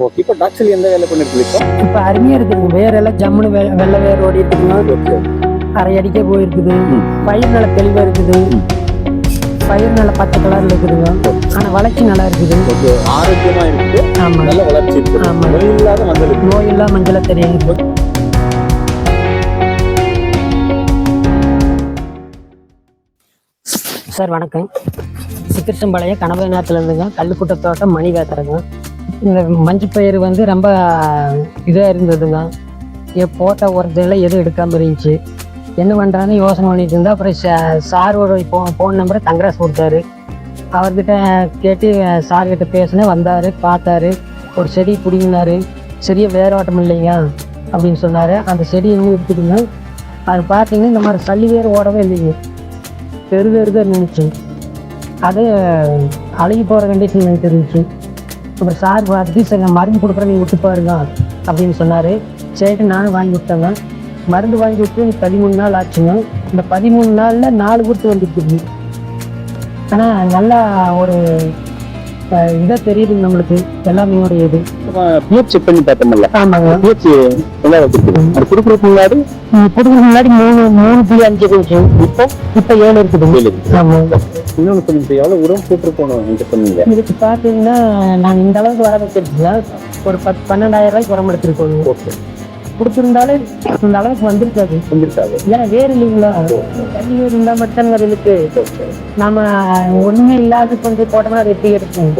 Okay. இப்போ டாக்ஸில் எந்த வேலை பண்ணிருக்கு இப்போ இப்ப அருமையா இருக்குதுங்க வேரெல்லாம் ஜம்முன்னு வெ- வெள்ளை வேர் ஓடி இருக்குதுங்க அரை அடிக்க போயிருக்குது. பயிர் நல்ல தெளிவா இருக்குது. பயிர் நல்ல பச்சை கலர்ல இருக்குதுங்க ஆனா வளர்ச்சி நல்லா இருக்குது. ஓகே. ஆரோக்கியமா இருக்குது ஆமா. நல்ல வளர்ச்சி இருக்கு. ஆமா. நோய் இல்லாத மஞ்சள் நோய் இல்லா மஞ்சள தெரியுது. சார் வணக்கம். சிக்கிருச்சம்பாளையம் கனவு நேரத்துல இருந்துங்க. கல்லுக்குட்ட தோட்டம் மணி வேத்துறங்க இந்த மஞ்சப்பயிறு பயிர் வந்து ரொம்ப இதாக இருந்ததுங்க என் போட்ட உரத்துல எதுவும் எடுக்காமல் இருந்துச்சு. என்ன பண்ணுறான்னு யோசனை பண்ணிட்டு இருந்தால் அப்புறம் சா- சாரோட ஃபோ ஃபோன் நம்பரை தங்கராஜ் கொடுத்தாரு. அவர்கிட்ட கேட்டு சார்கிட்ட பேசினேன் வந்தார் பார்த்தாரு. ஒரு செடி பிடிங்கினாரு. செடியை வேரோட்டம் இல்லைங்க அப்படின்னு சொன்னார். அந்த செடி இன்னும் இருக்குதுங்க அது பார்த்தீங்கன்னா இந்த மாதிரி சளி வேறு ஓடவே இல்லைங்க. பெரு பெரு தான் இருந்துச்சு. அது அழுகி போகிற கண்டிஷன் இருந்துச்சு. அப்புறம் சார் பார்த்துட்டு சரி நான் மருந்து கொடுக்குறேன் நீ விட்டு பாருங்க அப்படின்னு சொன்னார். சரி நானும் வாங்கி விட்டேங்க. மருந்து வாங்கி விட்டு பதிமூணு நாள் ஆச்சுங்க. இந்த பதிமூணு நாளில் நாலு கொடுத்து வந்துருக்குது. ஆனால் நல்லா ஒரு இதாக தெரியுது நம்மளுக்கு. எல்லாமே ஒரு இது. பிஹெச் செக் பண்ணி பார்த்தோம்ல. ஆமாங்க. பிஹெச் நல்லா வச்சிருக்கு. அது கொடுக்குறதுக்கு முன்னாடி கொடுக்குறதுக்கு முன்னாடி மூணு மூணு புள்ளி அஞ்சு இருந்துச்சு இப்போ? இப்போ ஏழு இருக்குது. ஏழு. ஆமாங்க இன்னொன்று சொல்லுங்க எவ்வளோ உரம் போட்டு போனோம் என்று சொன்னீங்க? இதுக்கு பார்த்தீங்கன்னா நான் இந்த அளவுக்கு வர வச்சிருக்கீங்க ஒரு பத்து பன்னெண்டாயிரம் ரூபாய்க்கு உரம் எடுத்துருக்கோங்க ஓகே. கொடுத்துருந்தாலே இந்த அளவுக்கு வந்திருக்காது. வந்துருக்காது. ஏன்னா வேறு இல்லைங்களா? தண்ணி வேறு இருந்தால் மட்டும் வருதுக்கு நாம ஒண்ணுமே இல்லாத கொஞ்சம் போட்டோம்னா அது எப்படி இருக்கும்